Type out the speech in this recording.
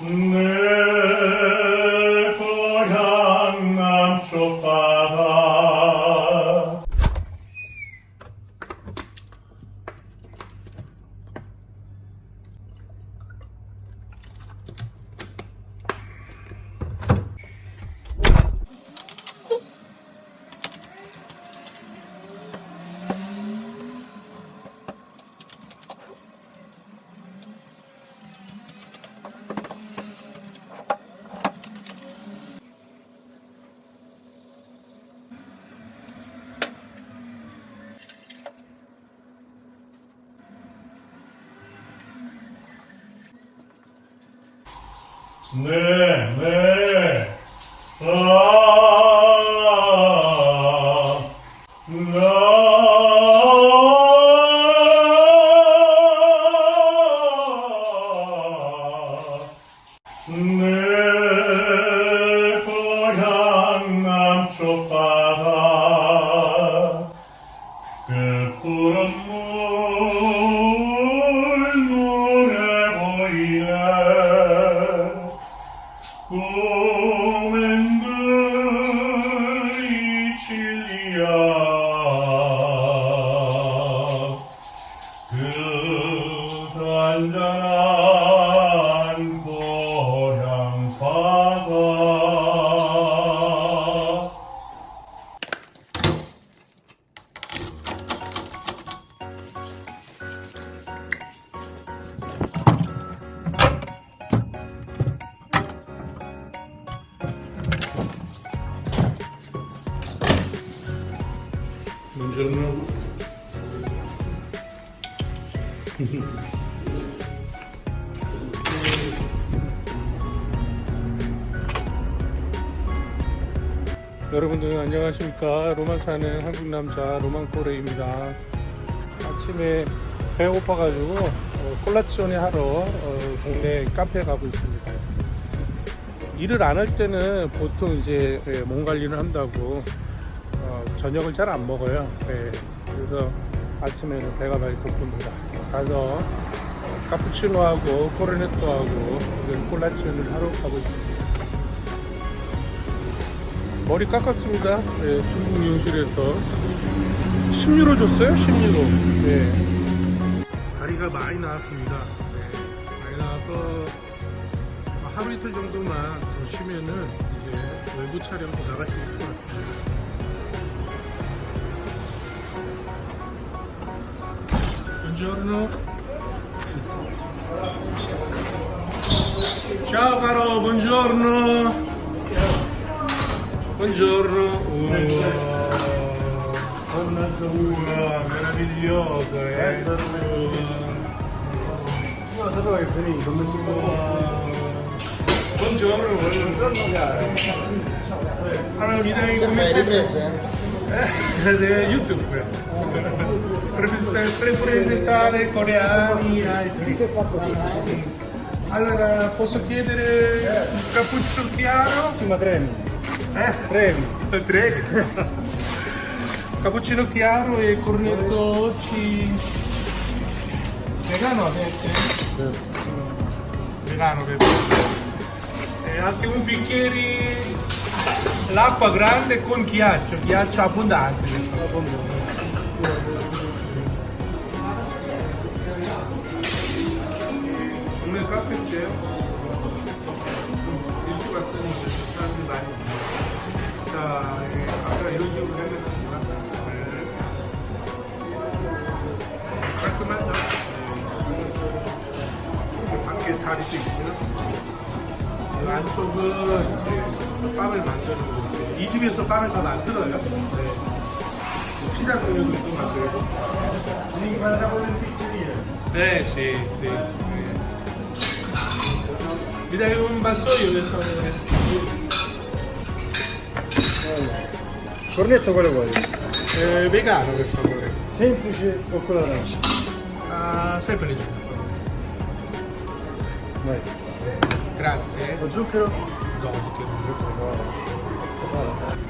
Mm-hmm. 네, 네. 바다 Buongiorno. 여러분들 안녕하십니까? 로만 사는 한국 남자 로만 코레입니다. 아침에 배고파가지고 어, 콜라치오네 하러 어, 동네 카페 가고 있습니다. 일을 안 할 때는 보통 이제 예, 몸 관리를 한다고 어, 저녁을 잘 안 먹어요. 예, 그래서 아침에는 배가 많이 고픕니다. 가서 어, 카푸치노하고 코르네토하고 콜라치오를 하러 가고 있습니다 머리 깎았습니다. 네, 중국 미용실에서 10유로 줬어요. 10유로. 네. 다리가 많이 나왔습니다. 네, 많이 나와서 하루 이틀 정도만 더 쉬면은 이제 외부 촬영도 나갈 수 있을 것 같습니다. Buongiorno. Ciao caro, buongiorno. Buongiorno. Buongiorno. Buongiorno. meravigliosa, eh? Io lo sapevo che venivi, ho messo un Buongiorno, buongiorno caro. Allora mi dai come sei? riprese? Eh, eh, YouTube queste. Per presentare coreani, altri. Allora, posso chiedere un cappuccio chiaro? Sì, ma cremi. Eh? Premi. Tre. Cappuccino chiaro e cornetto ci... Vegano avete? Vegano avete. E anche un bicchiere l'acqua grande con ghiaccio, ghiaccio abbondante. 오 안쪽은 이제 빵을 만드는 곳이에요. 이 집에서 빵을 다 만들어요. 네. 피자 종류도 또 만들고. 네, sì. Mi dai un vassoio del sapore? Cornetto quale vuoi? Eh, vegano per favore. Semplice o quello arancia? Ah, sempre le Vai. Grazie. Lo zucchero? No, zucchero. Qua. Guarda.